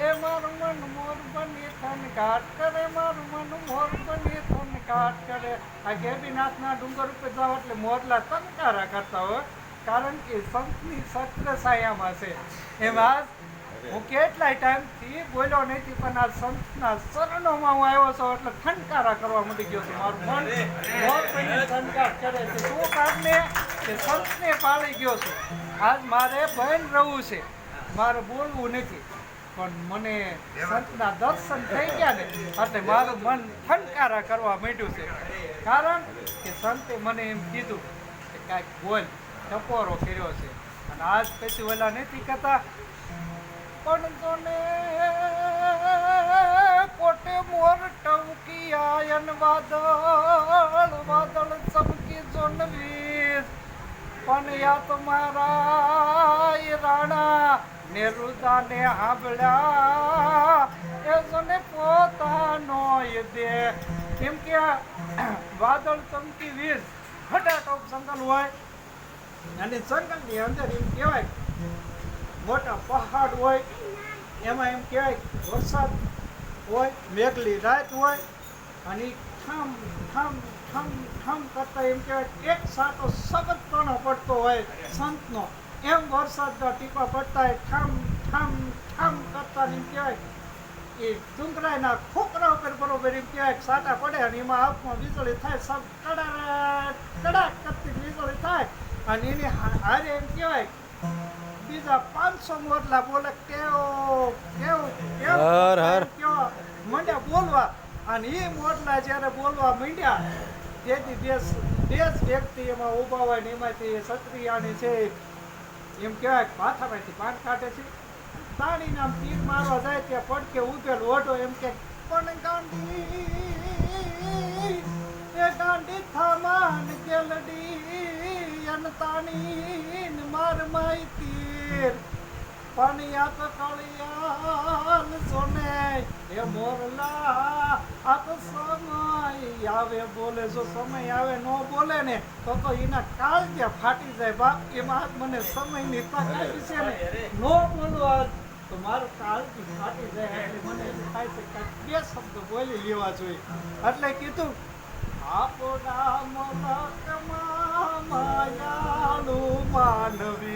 એ મારું મન મોર ઘાટ કરે મારું મન મોર ઘાટ કરે આ ગેબીનાથના ડુંગર ઉપર જાઓ એટલે મોરલા તનકારા કરતા હોય કારણ કે સંતની સત્ર સાયામાં છે એમાં હું કેટલાય ટાઈમથી બોલ્યો નથી પણ આ સંતના શરણોમાં હું આવ્યો છું એટલે ખનકારા કરવા મળી ગયો છું મારું મન કરે શું કારણે કે સંતને પાળી ગયો છું આજ મારે બહેન રહેવું છે મારે બોલવું નથી પણ મને સંતના દર્શન થઈ ગયા ને એટલે મારું મન ઠનકારા કરવા માંડ્યું છે. કારણ કે સંતે મને એમ કીધું કે કાંઈક બોલ ટપોરો કર્યો છે. અને આજ પછી ઓલા નથી કહેતા પણ તને કોટે મોર ટવકી આયન વાદળ વાદળ ચમકી જોનવીર પણ યા તમારા એ રાણા નેરુદાને હાંભળ્યા. એ જોને પોતાનો દે. કેમ કે વાદળ ચમકી વીર ફટાટોપ જંગલ હોય. અને જંગલની અંદર એમ કહેવાય, મોટા પહાડ હોય. એમાં એમ કહેવાય, વરસાદ હોય, મેઘલી રાત હોય. અને ઠમ ઠમ ઠમ ઠમ કરતા એમ કહેવાય, એક સાટો સખત તણો પડતો હોય, સંતનો. એમ વરસાદના ટીપા પડતા હોય ઠમ ઠમ ઠમ કરતા એમ કહેવાય એ ડુંગરાના ખોખરા ઉપર બરોબર એમ કહેવાય સાટા પડે અને એમાં આંખમાં વીજળી થાય સબ કડાક કડાક કરતી વીજળી થાય. અને એની હારે એમ કહેવાય બીજા પાંચસો મોટલા બોલે કેવો કેવો કેવો મંડ્યા બોલવા. અને એ મોટલા જ્યારે બોલવા માંડ્યા તેથી દેશ દેશ વ્યક્તિ એમાં ઊભા હોય ને એમાંથી ક્ષત્રિયાની છે એમ કહેવાય માથામાંથી પાન કાઢે છે. તાણી નામ તીર મારવા જાય ત્યાં પડકે ઉભેલ ઓટો એમ કે, પણ ગાંડી, એ ગાંડી થામાન કેલડી અન તાણીન માર માઈ તીર. પણ આ તો કળિયાલ સોને, એ મોરલા આ તો આવે બોલે, જો સમય આવે ન બોલે ને, તો તો એના કાળ ત્યાં ફાટી જાય બાપ. એમાં મને સમયની તક આપી છે ને. નો બોલો આજ. તો મારું કાળજી ફાટી જાય એટલે મને થાય છે બે શબ્દ બોલી લેવા જોઈએ. એટલે કીધું આપણા મલકમાં માયાનું માનવી